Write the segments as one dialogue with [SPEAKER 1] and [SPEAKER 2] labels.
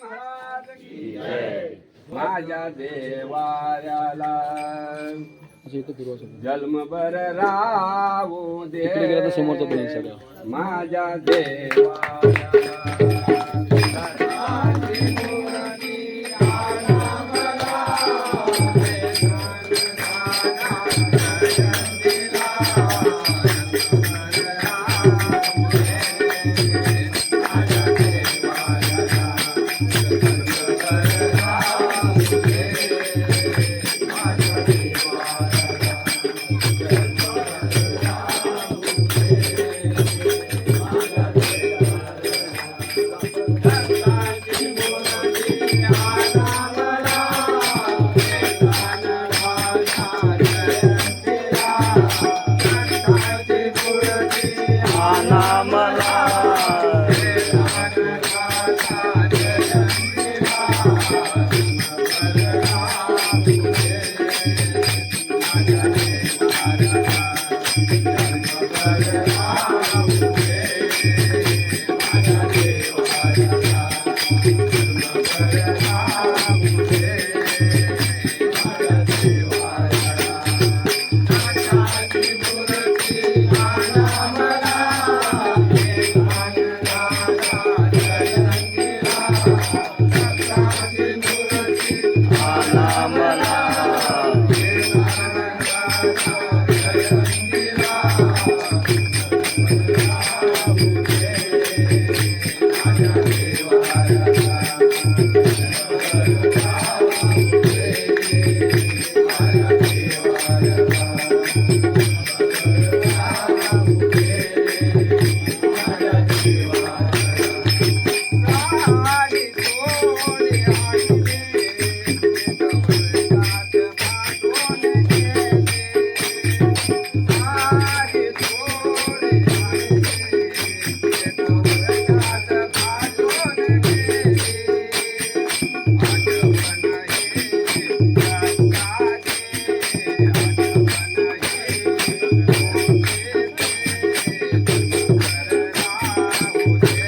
[SPEAKER 1] महाराज की जय माझ्या देवाऱ्याला
[SPEAKER 2] असं इथं फिरवा सगळं
[SPEAKER 1] जन्म बर राहू दे
[SPEAKER 2] इकडे गेलं तर
[SPEAKER 3] Thank you.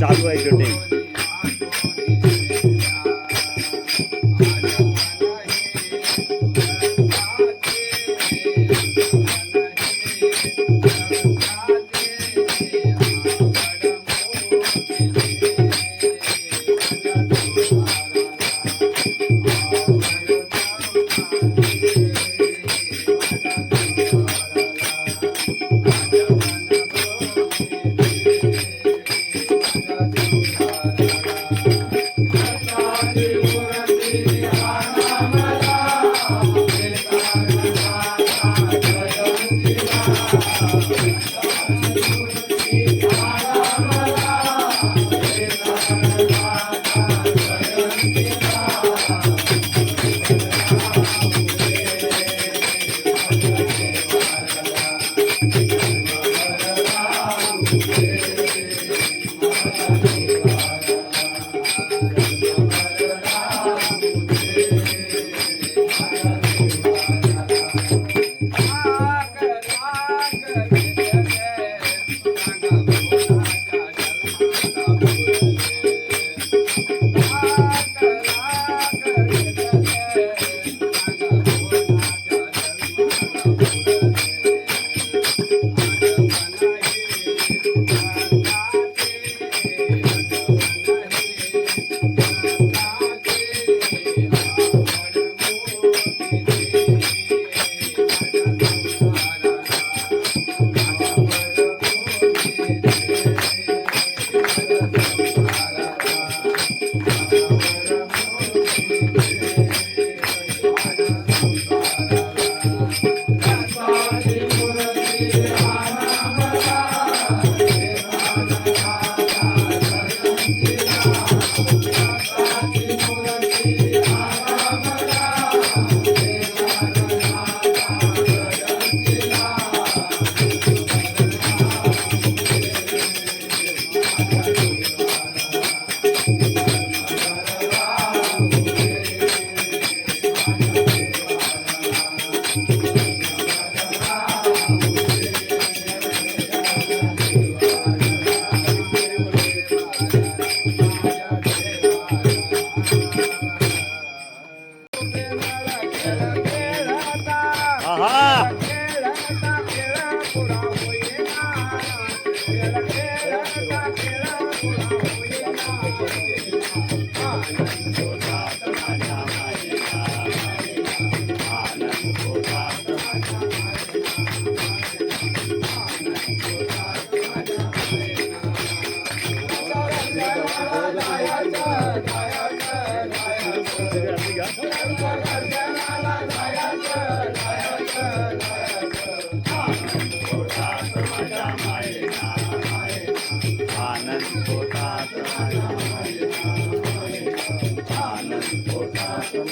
[SPEAKER 3] চালু হয়
[SPEAKER 1] জন্যেই Gracias.
[SPEAKER 2] पुढा
[SPEAKER 3] Ousado